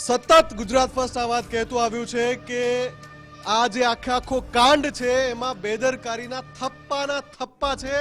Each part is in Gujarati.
સતત ગુજરાત ફર્સ્ટ આ વાત કહેતું આવ્યું છે કે આ જે આખે આખો કાંડ છે, એમાં બેદરકારીના થપ્પાના થપ્પા છે,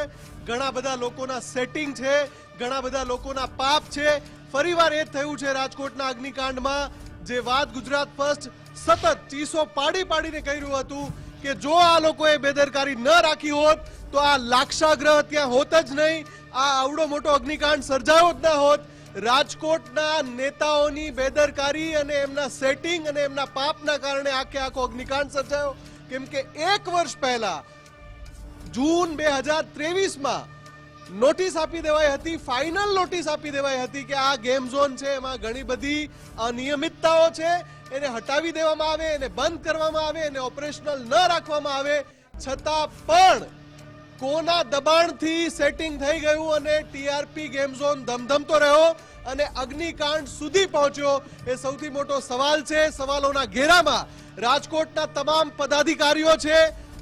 ઘણા બધા લોકોના સેટિંગ છે, ઘણા બધા લોકોના પાપ છે. ફરીવાર એ જ થયું છે રાજકોટના અગ્નિકાંડમાં, જે વાત ગુજરાત ફર્સ્ટ સતત ચીસો પાડી પાડીને કહી રહ્યું હતું કે જો આ લોકોએ બેદરકારી ન રાખી હોત, તો આ લાક્ષાગ્રહ ત્યાં હોત જ નહીં, આ આવડો મોટો અગ્નિકાંડ સર્જાયો જ ના હોત. રાજકોટના નેતાઓની બેદરકારી અને એમના સેટિંગ અને એમના પાપના કારણે આખે આખો અગ્નિકાંડ સર્જાયો. કેમ કે એક વર્ષ પહેલા, જૂન બે હજાર ત્રેવીસમાં નોટિસ આપી દેવાઈ હતી ફાઇનલ નોટિસ આપી દેવાઈ હતી કે આ ગેમ ઝોન છે, એમાં ઘણી બધી અનિયમિતતાઓ છે, એને હટાવી દેવામાં આવે, એને બંધ કરવામાં આવે, એને ઓપરેશનલ ન રાખવામાં આવે. છતાં પણ કોના દબાણથી સેટિંગ થઈ ગયું અને ટીઆરપી ગેમ ઝોન ધમધમતો રહ્યો અને અગ્નિકાંડ સુધી પહોંચ્યો એ સૌથી મોટો સવાલ છે. સવાલોના ઘેરામાં રાજકોટના તમામ પદાધિકારીઓ છે.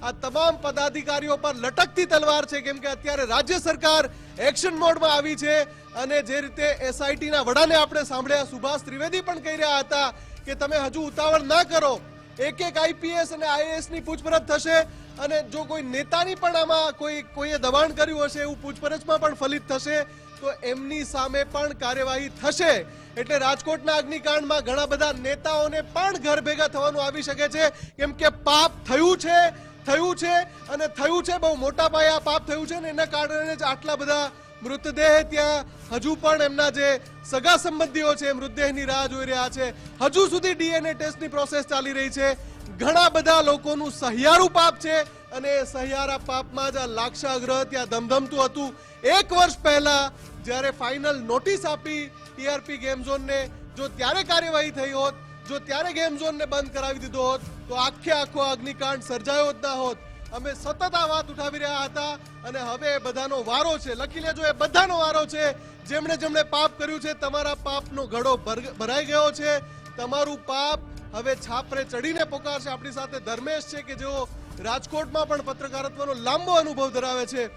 આ તમામ પદાધિકારીઓ પર લટકતી તલવાર છે કેમ કે અત્યારે રાજ્ય સરકાર એક્શન મોડમાં આવી છે અને જે રીતે એસઆઈટીના વડાને આપણે સાંભળ્યા, સુભાષ ત્રિવેદી પણ કહી રહ્યા હતા કે તમે હજુ ઉતાવળ ના કરો. એક એક આઈપીએસ અને આઈએએસની પૂછપરછ થશે. અને જો કોઈ નેતાની પણ આમાં કોઈ કોઈએ દબાણ કર્યું હશે એવું પૂછપરછમાં પણ ફલિત થશે, તો એમની સામે પણ કાર્યવાહી થશે. એટલે રાજકોટના અગ્નિકાંડમાં ઘણા બધા નેતાઓને પણ ઘર ભેગા થવાનું આવી શકે છે. કેમ કે પાપ થયું છે થયું છે, અને થયું છે, બહુ મોટા પાયે પાપ થયું છે, ને એના કારણે જ આટલા બધા મૃતદેહ ત્યાં હજુ પણ એમના જે સગા સંબંધીઓ છે, મૃતદેહની રાહ જોઈ રહ્યા છે. હજુ સુધી ડીએનએ ટેસ્ટની પ્રોસેસ ચાલી રહી છે. ઘણા બધા લોકોનું સહિયારું પાપ છે અને સહિયારા પાપમાં જ આ લાક્ષાગ્રહ ત્યાં ધમધમતું હતું. એક વર્ષ પહેલા જ્યારે ફાઇનલ નોટિસ આપી ટીઆરપી ગેમ ઝોનને, જો ત્યારે કાર્યવાહી થઈ હોત, જો ત્યારે ગેમ ઝોનને બંધ કરાવી દીધો હોત, તો આખે આખો અગ્નિકાંડ સર્જાયો જ ના હોત. અમે સતત આ વાત ઉઠાવી રહ્યા હતા અને હવે એ બધાનો વારો છે. લખી લેજો, એ બધાનો વારો છે. જેમણે જેમણે પાપ કર્યું છે, તમારા પાપનો ઘડો ભર- ભરાઈ ગયો છે. તમારું પાપ હવે છાપરે ચડીને પોકારશે. આપણી સાથે ધર્મેશ છે કે જેઓ રાજકોટમાં પણ પત્રકારત્વનો લાંબો અનુભવ ધરાવે છે.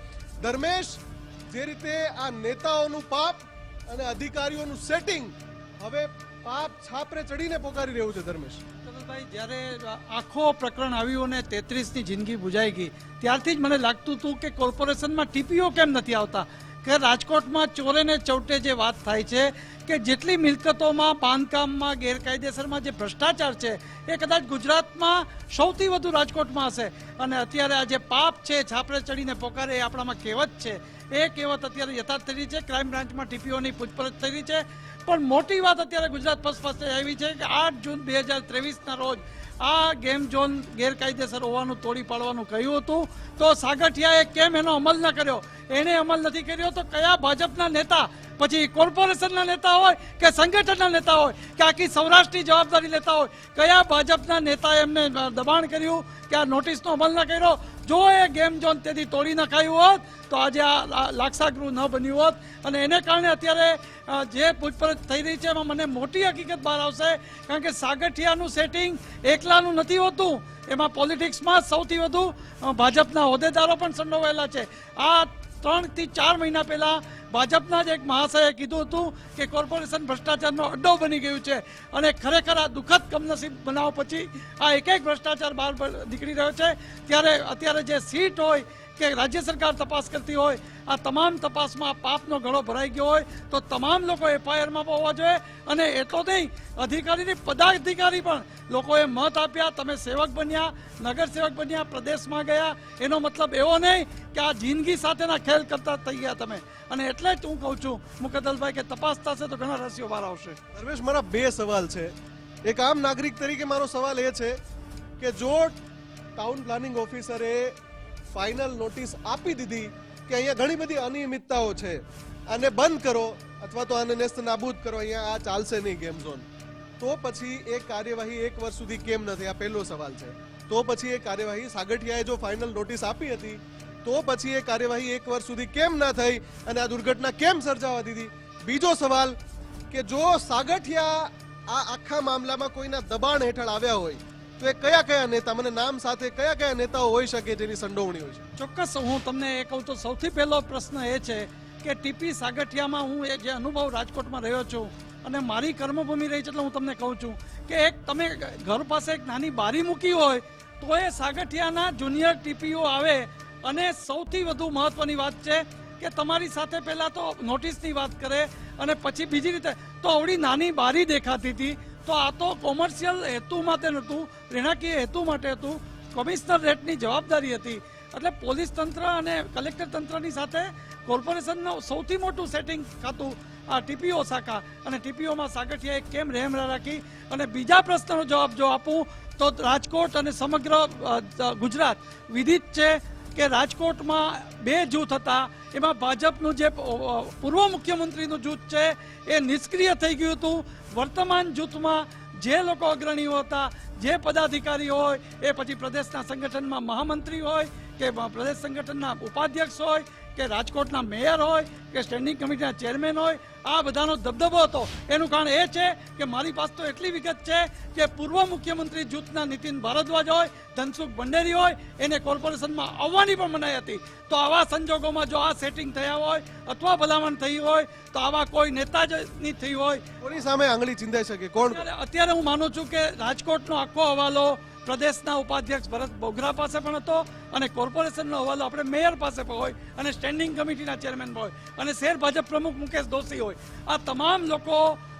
ધર્મેશ, જે રીતે આ નેતાઓનું પાપ અને અધિકારીઓનું સેટિંગ હવે પાપ છાપરે ચડીને પોકારી રહ્યું છે ધર્મેશ. કમલભાઈ જ્યારે આખો પ્રકરણ આવ્યું અને તેત્રીસની જિંદગી બુજાઈ ગઈ, ત્યારથી જ મને લાગતું હતું કે કોર્પોરેશનમાં ટીપીઓ કેમ નથી આવતા? કે રાજકોટમાં ચોરે ને ચૌટે જે વાત થાય છે કે જેટલી મિલકતોમાં બાંધકામમાં ગેરકાયદેસરમાં જે ભ્રષ્ટાચાર છે, એ કદાચ ગુજરાતમાં સૌથી વધુ રાજકોટમાં હશે. અને અત્યારે આ જે પાપ છે, છાપરે ચડીને પોકારે, એ આપણામાં કહેવત છે. એ કહેવત અત્યારે યથાર્થ થઈ રહી છે. ક્રાઇમ બ્રાન્ચમાં ટીપીઓની પૂછપરછ થઈ રહી છે. પણ મોટી વાત અત્યારે ગુજરાત ફર્સ્ટ પાસે આવી છે કે આઠ જૂન બે હજાર ત્રેવીસના રોજ આ ગેમ ઝોન ગેરકાયદેસર હોવાનું તોડી પાડવાનું કહ્યું હતું. તો સાગઠિયાએ કેમ એનો અમલ ન કર્યો? એણે અમલ નથી કર્યો તો કયા ભાજપના નેતા, પછી કોર્પોરેશનના નેતા હોય કે સંગઠનના નેતા હોય, કે આખી સૌરાષ્ટ્રની જવાબદારી લેતા હોય, કયા ભાજપના નેતાએ એમને દબાણ કર્યું કે આ નોટિસનો અમલ ન કર્યો? જો એ ગેમ ઝોન તેથી તોડી નખાયું હોત, તો આજે આ લાક્ષાગૃહ ન બન્યું હોત. અને એને કારણે અત્યારે જે પૂછપરછ થઈ રહી છે એમાં મને મોટી હકીકત બહાર આવશે, કારણ કે સાગઠિયાનું સેટિંગ એકલાનું નથી હોતું. એમાં પોલિટિક્સમાં સૌથી વધુ ભાજપના હોદ્દેદારો પણ સંડોવાયેલા છે. આ ત્રણથી ચાર મહિના પહેલા ભાજપના જ એક મહાશયે કીધું હતું કે કોર્પોરેશન ભ્રષ્ટાચારનો અડ્ડો બની ગયું છે અને ખરેખર આ દુઃખદ કમનસીબ બનાવ પછી આ એક એક ભ્રષ્ટાચાર બહાર નીકળી રહ્યો છે. ત્યારે અત્યારે જે સીટ હોય કે રાજ્ય સરકાર તપાસ કરતી હોય, આ તમામ તપાસમાં પાપનો ગળો ભરાઈ ગયો હોય, તો તમામ લોકો એફઆઈઆરમાં હોવા જોઈએ. અને એટલો નહીં, અધિકારીની પદાધિકારી પણ લોકોએ મત આપ્યા, તમે સેવક બન્યા, નગર સેવક બન્યા, પ્રદેશમાં ગયા. એનો મતલબ એવો નહીં કે આ જિંદગી સાથેના ખેલ કરતા થઈ ગયા તમે. અને એટલે જ હું કહું છું મુકદલભાઈ કે તપાસ થશે તો ઘણા રસીઓ બહાર આવશે. ધર્મેશ મારા બે સવાલ છે. એક આમ નાગરિક તરીકે મારો સવાલ એ છે કે જો ટાઉન પ્લાનિંગ ઓફિસરે ફાઇનલ નોટિસ આપી દીધી કે અહીંયા ઘણી બધી અનિયમિતતાઓ છે. આને બંધ કરો અથવા તો આને નેસ્ત નાબૂદ કરો, અહીંયા આ ચાલશે નહીં ગેમ ઝોન. તો પછી એ કાર્યવાહી એક વર્ષ સુધી કેમ નથી? આ પહેલો સવાલ છે. તો પછી એ કાર્યવાહી સાગઠિયાએ જો ફાઇનલ નોટિસ આપી હતી, તો પછી એ કાર્યવાહી એક વર્ષ સુધી કેમ ના થઈ અને આ દુર્ઘટના કેમ સર્જાવા દીધી? બીજો સવાલ કે જો સાગઠિયા આ આખા મામલામાં કોઈના દબાણ હેઠળ આવ્યા હોય તો એ કયા કયા નેતા, મને નામ સાથે કયા કયા નેતાઓ હોઈ શકે જેની સંડોવણી હોય છે? ચોક્કસ હું તમને એ કહું તો સૌથી પહેલો પ્રશ્ન એ છે કે ટીપી સાગઠિયામાં હું એ જે અનુભવ રાજકોટમાં રહ્યો છું અને મારી કર્મભૂમિ રહી છે એટલે હું તમને કહું છું કે એક તમે ઘર પાસે એક નાની બારી મૂકી હોય, તો એ સાગઠિયાના જુનિયર ટીપીઓ આવે અને સૌથી વધુ મહત્વની વાત છે કે તમારી સાથે પહેલાં તો નોટિસની વાત કરે અને પછી બીજી રીતે તો આવડી નાની બારી દેખાતી હતી તો આ તો કોમર્શિયલ હેતુ માટે નહોતું રહેણાંકીય હેતુ માટે હતું. કમિશનર રેટની જવાબદારી હતી. એટલે પોલીસ તંત્ર અને કલેક્ટર તંત્રની સાથે કોર્પોરેશનનું સૌથી મોટું સેટિંગ ખાતું, આ ટીપીઓ શાખા. અને ટીપીઓમાં સાગઠિયાએ કેમ રહેમ રાખી? અને બીજા પ્રશ્નનો જવાબ જો આપું, તો રાજકોટ અને સમગ્ર ગુજરાત વિદિત છે કે રાજકોટમાં બે જૂથ હતા, એમાં ભાજપનું જે પૂર્વ મુખ્યમંત્રીનું જૂથ છે, એ નિષ્ક્રિય થઈ ગયું હતું. વર્તમાન જૂથમાં જે લોકો અગ્રણીઓ હતા, જે પદાધિકારી હોય, એ પછી પ્રદેશના સંગઠનમાં મહામંત્રી હોય કે પ્રદેશ સંગઠનના ઉપાધ્યક્ષ હોય કે રાજકોટના મેયર હોય કે સ્ટેન્ડિંગ કમિટીના ચેરમેન હોય આ બધાનો દબદબો હતો. એનું કારણ એ છે કે મારી પાસે તો એટલી વિગત છે કે પૂર્વ મુખ્યમંત્રી જૂથના નીતિન ભારદ્વાજ હોય ધનસુખ ભંડેરી હોય એને કોર્પોરેશનમાં આવવાની પણ મનાઈ હતી. તો આવા સંજોગોમાં જો આ સેટિંગ થયા હોય અથવા ભલામણ થઈ હોય તો આવા કોઈ નેતા જ નહીં થઈ હોય. કોની સામે આંગળી ચિંદાઈ શકે? કોણ? અત્યારે હું માનું છું કે રાજકોટનો આખો હવાલો પ્રદેશના ઉપાધ્યક્ષ ભરત બોગરા પાસે પણ હતો અને કોર્પોરેશનનો હવાલો આપણે મેયર પાસે પણ હોય અને સ્ટેન્ડિંગ કમિટીના ચેરમેન હોય અને શેર ભાજપ પ્રમુખ મુકેશ દોશી હોય. આ તમામ લોકો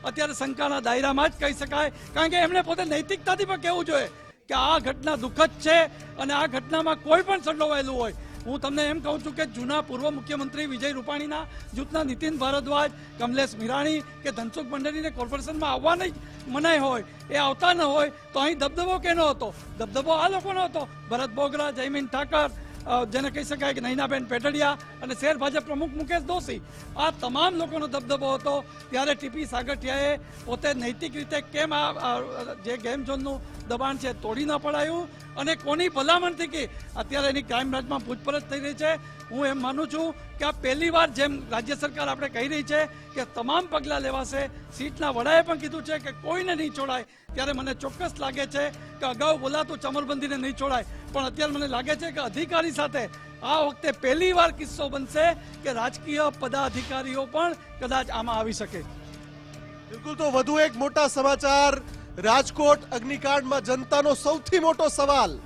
અત્યારે શંકાના દાયરામાં જ કહી શકાય. કારણ કે એમણે પોતે નૈતિકતાથી પણ કહેવું જોઈએ કે આ ઘટના દુઃખદ છે અને આ ઘટનામાં કોઈ પણ સંડોવાયેલું હોય. હું તમને એમ કહું છું કે જૂના પૂર્વ મુખ્યમંત્રી વિજય રૂપાણીના જૂથના નીતિન ભારદ્વાજ, કમલેશ મિરાણી કે ધનસુખ મંડળીને કોર્પોરેશનમાં આવવાની જ મનાઈ હોય, એ આવતા ન હોય, તો અહીં દબદબો કેનો હતો? દબદબો આ લોકોનો હતો? ભરત બોગરા, જયમીન ઠાકર જેને કહી શકાય કે નૈનાબેન પેટડિયા અને શેર ભાજપ પ્રમુખ મુકેશ દોશી. આ તમામ લોકોનો દબદબો હતો. ત્યારે ટીપી સાગઠિયાએ પોતે નૈતિક રીતે કેમ આ, જે ગેમ ઝોનનું દબાણ છે તોડી ન પડાયું અને કોની ભલામણથી કે અત્યારે એની ક્રાઇમ બ્રાન્ચમાં પૂછપરછ થઈ રહી છે? હું એમ માનું છું કે આ પહેલી વાર જેમ રાજ્ય સરકાર આપણે કહી રહી છે કે તમામ પગલાં લેવાશે, સીટના વડાએ પણ કીધું છે કે કોઈને નહીં છોડાય. ત્યારે મને ચોક્કસ લાગે છે કે અગાઉ બોલાતું ચમરબંધીને નહીં છોડાય. પણ અત્યારે મને લાગે છે કે અધિકારી સાથે આ વખતે પહેલી વાર કિસ્સો બનશે કે રાજકીય પદાધિકારીઓ પણ કદાચ આમાં આવી શકે. બિલકુલ તો વધુ એક મોટા સમાચાર રાજકોટ અગ્નિકાંડમાં જનતાનો સૌથી મોટો સવાલ.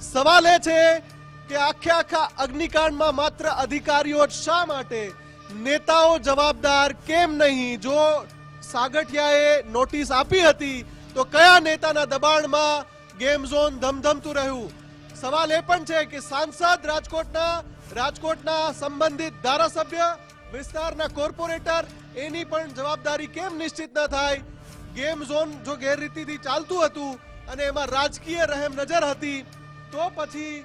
સવાલ એ છે કે આખે આખા અગ્નિકાંડમાં માત્ર અધિકારીઓ શા માટે? નેતાઓ જવાબદાર કેમ નહીં? જો સાગઠિયાએ નોટિસ આપી હતી, તો કયા નેતાના દબાણમાં ગેમ ઝોન ધમધમતું રહ્યું? સવાલ એ પણ છે કે સાંસદ રાજકોટના રાજકોટના સંબંધિત ધારાસભ્ય, વિસ્તારના કોર્પોરેટર, એની પણ જવાબદારી કેમ નિશ્ચિત ન થાય? ગેમ ઝોન જો ગેરરીતિથી ચાલતું હતું અને એમાં રાજકીય રહેમ નજર હતી, તો પછી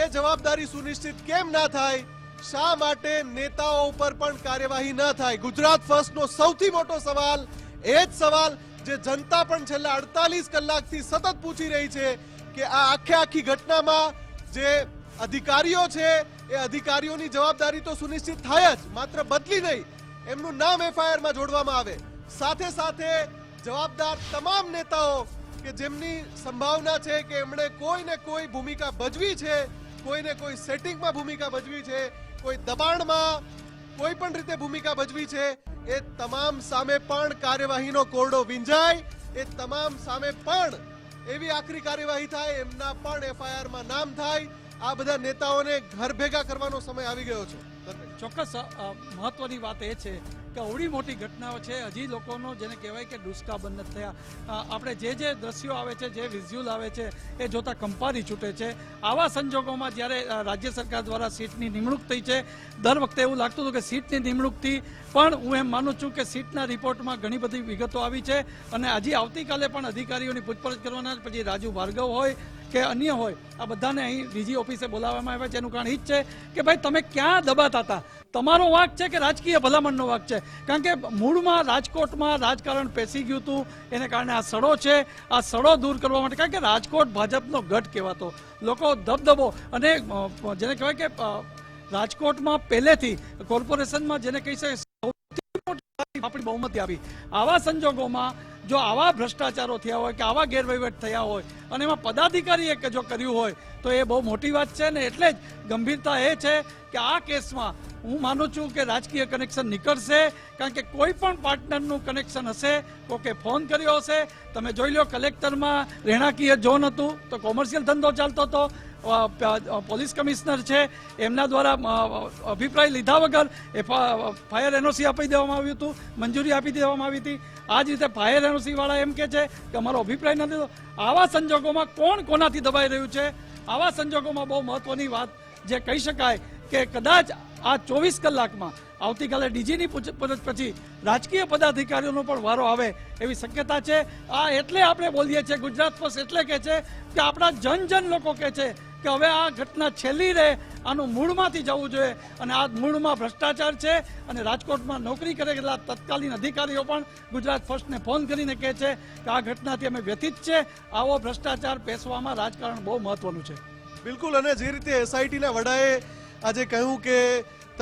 એ જવાબદારી સુનિશ્ચિત કેમ ના થાય? શા માટે નેતાઓ ઉપર પણ કાર્યવાહી ન થાય? ગુજરાત ફર્સ્ટનો સૌથી મોટો સવાલ, એ જ સવાલ જે જનતા પણ છેલ્લા અડતાલીસ કલાકથી સતત પૂછી રહી છે કે આ આખે આખી ઘટનામાં જે અધિકારીઓ છે, એ અધિકારીઓની જવાબદારી તો સુનિશ્ચિત થાય જ, માત્ર બદલી નહીં, એમનું નામ એફઆઈઆરમાં જોડવામાં આવે. સાથે સાથે જવાબદાર તમામ નેતાઓ કે જેમની સંભાવના છે કે એમણે કોઈને કોઈ ભૂમિકા ભજવી છે કોઈને કોઈ સેટિંગમાં ભૂમિકા ભજવી છે, કોઈ દબાણમાં કોઈ પણ રીતે ભૂમિકા ભજવી છે, એ તમામ સામે પણ કાર્યવાહીનો કોરડો વિંજાય, એ તમામ સામે પણ એવી આખરી કાર્યવાહી થાય, એમના પણ એફઆઈઆરમાં નામ થાય, આ બધા નેતાઓને ઘર ભેગા કરવાનો સમય આવી ગયો છે. ચોક્કસ મહત્વની વાત એ છે કે અવળી મોટી ઘટનાઓ છે. હજી લોકોનો જેને કહેવાય કે ડુસકા બંધ નથી થયા. આપણે જે જે દ્રશ્યો આવે છે, જે વિઝ્યુઅલ આવે છે, એ જોતા કંપારી છૂટે છે. આવા સંજોગોમાં જ્યારે રાજ્ય સરકાર દ્વારા સીટની નિમણૂક થઈ છે, દર વખતે એવું લાગતું હતું કે સીટની નિમણૂકથી, પણ હું એમ માનું છું કે સીટના રિપોર્ટમાં ઘણી બધી વિગતો આવી છે. અને હજી આવતીકાલે પણ અધિકારીઓની પૂછપરછ કરવાના પછી રાજુ ભાર્ગવ હોય કે અન્ય હોય, આ બધાને અહીં ડીજી ઓફિસે બોલાવવામાં આવ્યા છે. એનું કારણ એ જ છે કે ભાઈ તમે ક્યાં દબાતા હતા? તમારો વાંક છે કે રાજકીય ભલામણનો વાંક છે? કારણ કે મૂળમાં રાજકોટમાં રાજકારણ પેસી ગયું હતું. એને કારણે આ સડો છે. આ સડો દૂર કરવા માટે કારણ કે રાજકોટ ભાજપનો ગઢ કહેવાતો. લોકો દબદબો અને જેને કહેવાય કે રાજકોટમાં પહેલેથી કોર્પોરેશનમાં જેને કહી શકે સૌથી મોટી આપણી બહુમતી આવી આવા સંજોગોમાં જો આવા ભ્રષ્ટાચારો થયા હોય કે આવા ગેરવહીવટ થયા હોય અને એમાં પદાધિકારીએ કે જો કર્યું હોય, તો એ બહુ મોટી વાત છે ને એટલે જ ગંભીરતા એ છે કે આ કેસમાં હું માનું છું કે રાજકીય કનેક્શન નીકળશે, કારણ કે કોઈ પણ પાર્ટનરનું કનેક્શન હશે, કોકે ફોન કર્યો હશે, તમે જોઈ લો કલેક્ટરમાં રહેણાંકીય ઝોન હતું, તો કોમર્શિયલ ધંધો ચાલતો હતો પોલીસ કમિશનર છે, એમના દ્વારા અભિપ્રાય લીધા વગર એ ફાયર એનઓસી આપી દેવામાં આવ્યું હતું, મંજૂરી આપી દેવામાં આવી હતી. આ જ રીતે ફાયર એનઓસી વાળા એમ કે છે કે અમારો અભિપ્રાય નથી આવા સંજોગોમાં કોણ કોનાથી દબાઈ રહ્યું છે? આવા સંજોગોમાં બહુ મહત્વની વાત જે કહી શકાય કે કદાચ આ ચોવીસ કલાકમાં આવતીકાલે ડીજીની પૂછપરછ પછી રાજકીય પદાધિકારીઓનો પણ વારો આવે એવી શક્યતા છે. આ એટલે આપણે બોલીએ છીએ, ગુજરાત પોસ્ટ એટલે કે છે કે આપણા જન જન લોકો કે છે કે હવે આ ઘટના છેલ્લી રહે, આનું મૂળમાંથી જવું જોઈએ. અને આ મૂળમાં ભ્રષ્ટાચાર છે અને રાજકોટમાં નોકરી કરેલા તત્કાલીન અધિકારીઓ પણ ગુજરાત ફર્સ્ટને ફોન કરીને કહે છે કે આ ઘટનાથી અમે વ્યથિત છે. આવો ભ્રષ્ટાચાર પેસવામાં રાજકારણ બહુ મહત્વનું છે. બિલકુલ, અને જે રીતે એસઆઈટીના વડાએ આજે કહ્યું કે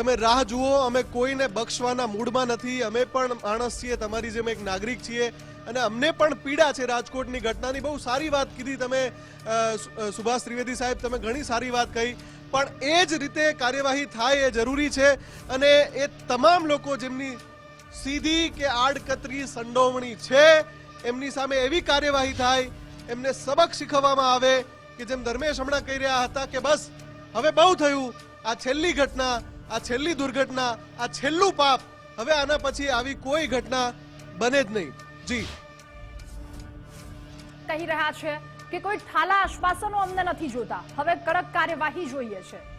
તમે રાહ જુઓ, અમે કોઈને બક્ષવાના મૂડમાં નથી, અમે પણ માણસ છીએ, તમારી જેમ એક નાગરિક છીએ અને અમને પણ પીડા છે રાજકોટની ઘટનાની. બહુ સારી વાત કીધી તમે સુભાષ ત્રિવેદી સાહેબ, તમે ઘણી સારી વાત કહી. પણ એ જ રીતે કાર્યવાહી થાય એ જરૂરી છે અને એ તમામ લોકો જેમની સીધી કે આડકતરી સંડોવણી છે, એમની સામે એવી કાર્યવાહી થાય, એમને સબક શીખવવામાં આવે કે જેમ ધર્મેશ હમણાં કહી રહ્યા હતા કે બસ, હવે બહુ થયું. આ છેલ્લી ઘટના આ છેલ્લી દુર્ઘટના, આ છેલ્લું પાપ. હવે આના પછી આવી કોઈ ઘટના બને જ નહીં. જી. કહી રહ્યા છે કે કોઈ ઠાલા આશ્વાસનો અમને નથી જોતા. હવે કડક કાર્યવાહી જોઈએ છે.